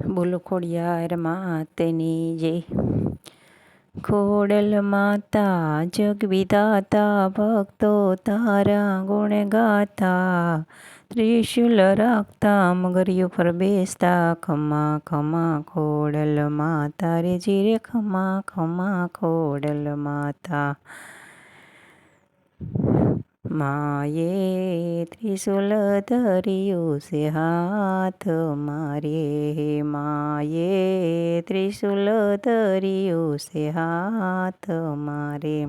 બોલો ખોડિયાર માતની જય ખોડલ માતા જગ વિધાતા ભક્તો તારા ગુણ ગાતા, ત્રિશુલ રાખતા મગરિયો પર બેસતા, ખમા ખમા ખોડલ માતા રે જીરે ખમા ખમા ખોડલ માતા. માએ ત્રિશુલ ધર્યું છે હાથ મારે. માયે ત્રિશુલ ધર્યું છે હાથ મારે.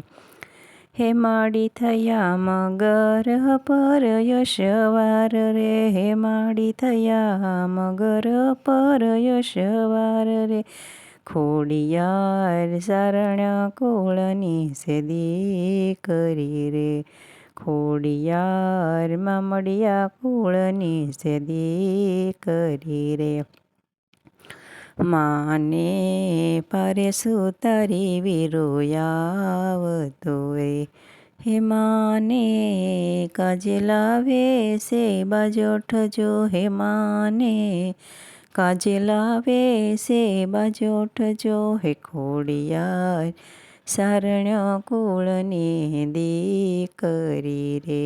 હે માડી થયા મગર પર યશવાર રે. હે માડી થયા મગર પર યશવાર રે. ખોડિયાર શરણ કુળની સેદી કરી રે. ખોડિયાર મામડિયા કુળની સેદી કરી રે. માને પારે સુતારી વિરોયાવતો રે. હે માને કાજે લાવે સે બાજોઠ જો? હે માને કાજે લાવે સે બાજોઠ જો? હે ખોડિયાર સારણ કુળની દીકરી રે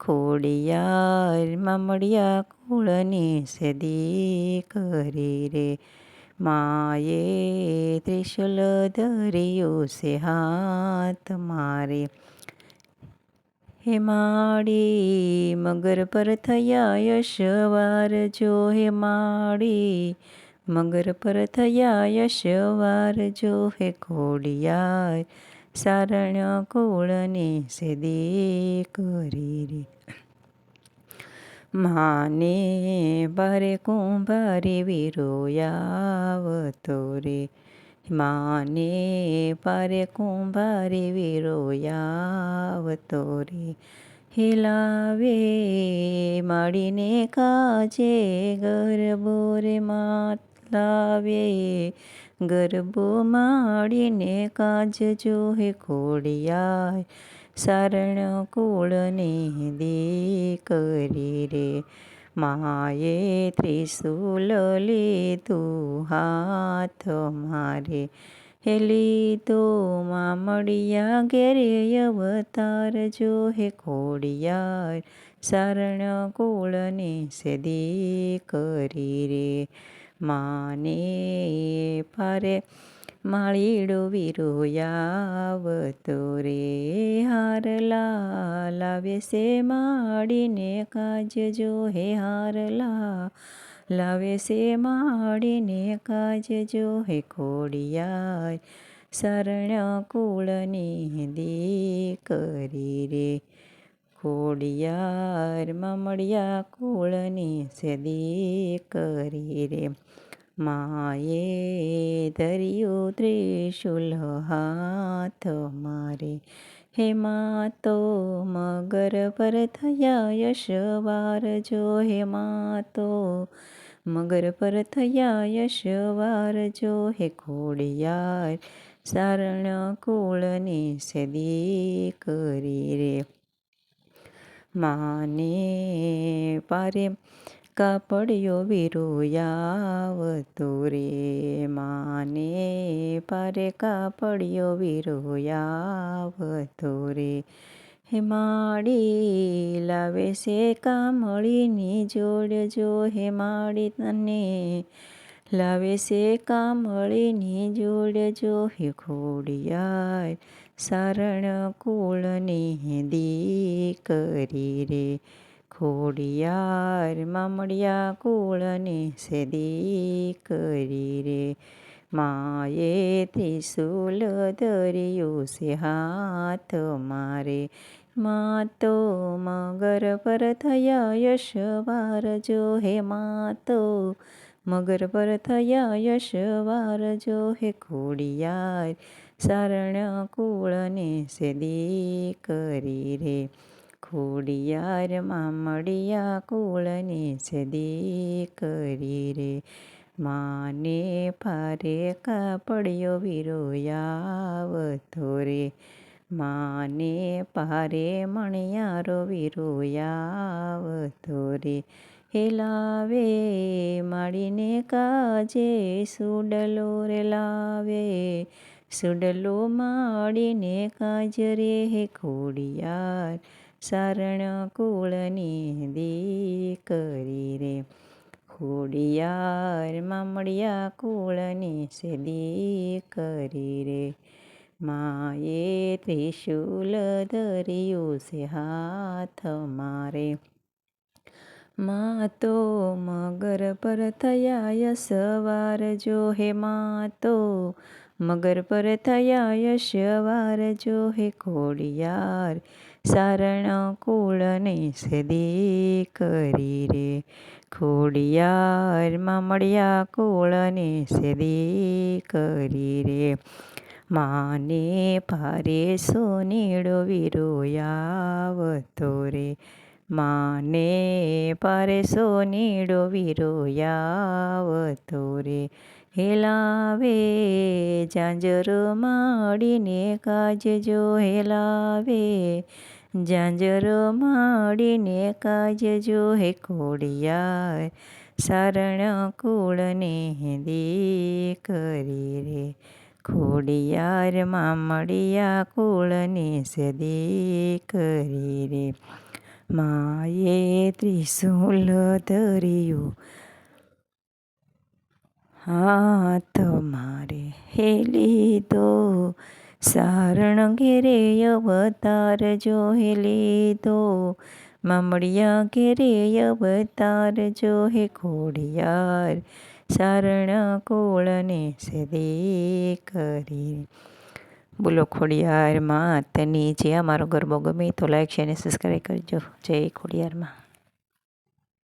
ખોડિયાર મામડિયા કુળની સે દીકરી રે માએ ત્રિશુલ ધર્યું સે હાથ મારે હે માડી મગર પર થયા યશવાર જો હે માડી મગર પર થયા યશવાર જો હે ખોડિયાર સારણ કુળને સેદી કરી રે માને બારે કુંભારી વિરોયાવતો રે માને પારે કુંભારી વિરોયાવતો રે હિલાવે માડીને કાજે ગરબો રે માત લાવે. ગરબો માડીને કાજ જોહે હે ખોડિયાર શરણ કુળને દીકરી રે. માએ ત્રિશુલ લીધું હાથ મારે. હેલી તો મામડિયા ઘેરે અવતાર જો હે ખોડિયાર શરણ કુળને સદી કરી રે. માને પારે માળીડો વિરોયાવતો રે હારલા લાવે છે માડીને કાજ જો હે હારલા લાવે સે માડીને કાજ જો હે ખોડિયાર શરણ કુળની દીકરી રે ખોડિયાર મળ્યા કુળની સદી કરી રે. માએ ધર્યું ત્રિશુલ હાથ મારે. હે માતો, મગર પર થયા યશવાર જો. હે માતો, મગર પર થયા યશવાર જો. હે ખોડિયાર સારણ કુળની સદી કરી રે. માને પારે કાપડિયો વિરોયાવતો રે માને પારે કાપડિયો વિરોયાવતો રે હે માડી, લાવે છે કામળીની જોડજો હે માડી, તને લાવે છે કામળીની જોડજો હે ખોડિયાર સારણ કુળની દીકરી રે ખોડિયાર મામડિયા કુળને સેદી કરી રે માએ ત્રિશુલ ધર્યું છે હાથ મારે માતો મગર પર થયા યશવાર જો હે માતો મગર પર થયા યશવાર જો હે ખોડિયાર શરણ કુળને સદી કરી રે ખોડિયાર મામડિયા કુળને સદી કરી રે માને ફારે કાપડિયો વિરોયાવતો રે માને પારે મણિયારો વિરોયાવતો રે હેલાવે માડીને કાજે સુડલો રે લાવે. સુડલો માડીને કાજ રે હે ખોડિયાર, સારણ કુળની દીકરી રે. ખોડિયાર મામડિયા કુળની સે દીકરી રે. માએ ત્રિશુલ ધર્યું છે હાથ મારે. મા તો મગર પર થયા સવાર જો હે મા તો મગર પર થયા સવાર જો હે ખોડિયાર, સારણ કુળને સદી કરી રે. ખોડિયાર મળ્યા કુળને સદી કરી રે. માને પારે સોનેડો વિરોયાવતો રે. માને પારે સોનેડો વિરોયાવતો રે હેલાવે ઝાંઝર માડીને કાજજો હેલાવે ઝાંઝર માડીને કાજજો હે ખોડિયાર શરણ કુળને દીકરી રે ખોડિયાર મામડિયા કુળને સદી કરી રે માએ ત્રિશુલ ધર્યું. હાથ મારે હે લીધો, સારણ ઘેરે અવતાર જો હે લીધો. મામડિયા ઘેરે અવતાર જો હે ખોડિયાર સારણ કોળને સદી કરી. બોલો ખોડિયાર માતની જે અમારો ગરબો ગમે તો લાઈક શેર અને સબસ્ક્રાઈબ કરજો. જય ખોડિયારમાં.